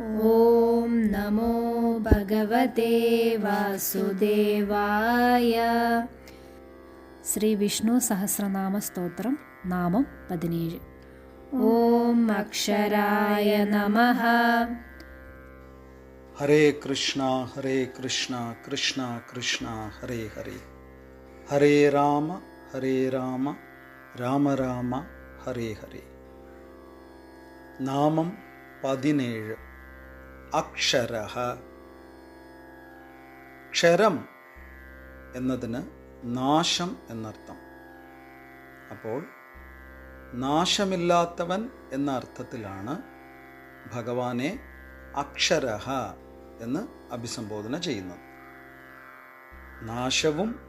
ॐ नमो भगवते വാസുദേവായ ശ്രീ വിഷ്ണു സഹസ്രനാമ സ്തോത്രം നാമം പതിനേഴ് ഓം അക്ഷരായ നമഃ ഹരേ കൃഷ്ണ ഹരേ കൃഷ്ണ കൃഷ്ണ കൃഷ്ണ ഹരേ ഹരേ ഹരേ രാമ ഹരേ രാമ രാമ രാമ ഹരേ ഹരേ നാമം പതിനേഴ് അക്ഷര ക്ഷരം എന്നതിന് നാശം എന്നർത്ഥം. അപ്പോൾ നാശമില്ലാത്തവൻ എന്ന അർത്ഥത്തിലാണ് ഭഗവാനെ അക്ഷര എന്ന് അഭിസംബോധന ചെയ്യുന്നത്. നാശവും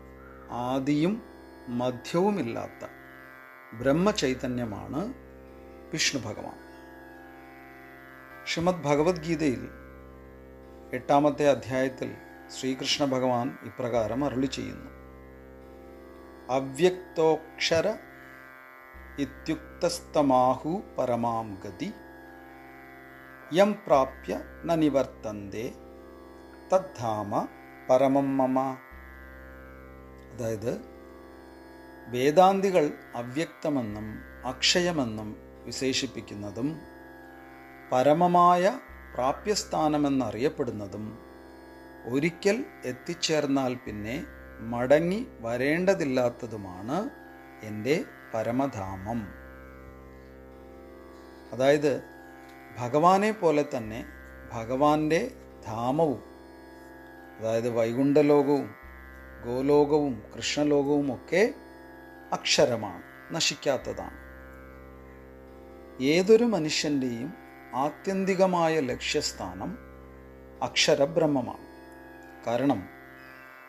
ആദിയും മധ്യവുമില്ലാത്ത ബ്രഹ്മചൈതന്യമാണ് വിഷ്ണു ഭഗവാൻ. ശ്രീമദ് ഭഗവത്ഗീതയിൽ എട്ടാമത്തെ അധ്യായത്തിൽ ശ്രീകൃഷ്ണ ഭഗവാൻ ഇപ്രകാരം അരുളി ചെയ്യുന്നു. അവ്യക്തോക്ഷര ഇത്യുക്തസ്തമാഹു പരമാം ഗതി യം പ്രാപ്യ ന നിവർത്തന്തേ തദ്ധാമ പരമം മമ. അതായത് വേദാന്തികൾ അവ്യക്തമെന്നും അക്ഷയമെന്നും വിശേഷിപ്പിക്കുന്നതും പരമമായ പ്രാപ്യസ്ഥാനമെന്നറിയപ്പെടുന്നതും ഒരിക്കൽ എത്തിച്ചേർന്നാൽ പിന്നെ മടങ്ങി വരേണ്ടതില്ലാത്തതുമാണ് എന്റെ പരമധാമം. അതായത് ഭഗവാനെ പോലെ തന്നെ ഭഗവാന്റെ ധാമവും അതായത് വൈകുണ്ഠലോകവും ഗോലോകവും കൃഷ്ണലോകവും ഒക്കെ അക്ഷരമാണ് നശിക്കാത്തതാണ്. ഏതൊരു മനുഷ്യന്റെയും ആത്യന്തികമായ ലക്ഷ്യസ്ഥാനം അക്ഷരബ്രഹ്മമാണ്. കാരണം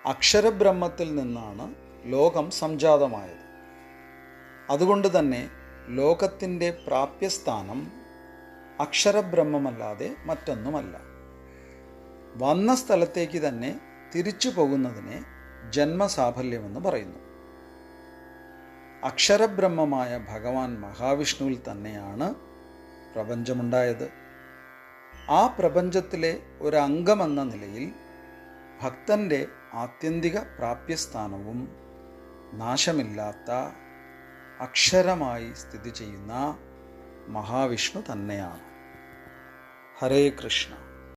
അക്ഷരബ്രഹ്മത്തിൽ നിന്നാണ് ലോകം സംജാതമായത്. അതുകൊണ്ട് തന്നെ ലോകത്തിന്റെ പ്രാപ്യസ്ഥാനം അക്ഷരബ്രഹ്മമല്ലാതെ മറ്റൊന്നുമല്ല. വന്ന സ്ഥലത്തേക്ക് തന്നെ തിരിച്ചു പോകുന്നതിനെ ജന്മസാഫല്യമെന്ന് പറയുന്നു. അക്ഷരബ്രഹ്മമായ ഭഗവാൻ മഹാവിഷ്ണുവിൽ തന്നെയാണ് പ്രപഞ്ചമുണ്ടായത്. ആ പ്രപഞ്ചത്തിലെ ഒരംഗമെന്ന നിലയിൽ ഭക്തന്റെ ആത്യന്തിക പ്രാപ്യസ്ഥാനവും നാശമില്ലാത്ത അക്ഷരമായി സ്ഥിതി ചെയ്യുന്ന മഹാവിഷ്ണു തന്നെയാണ്. ഹരേ കൃഷ്ണ.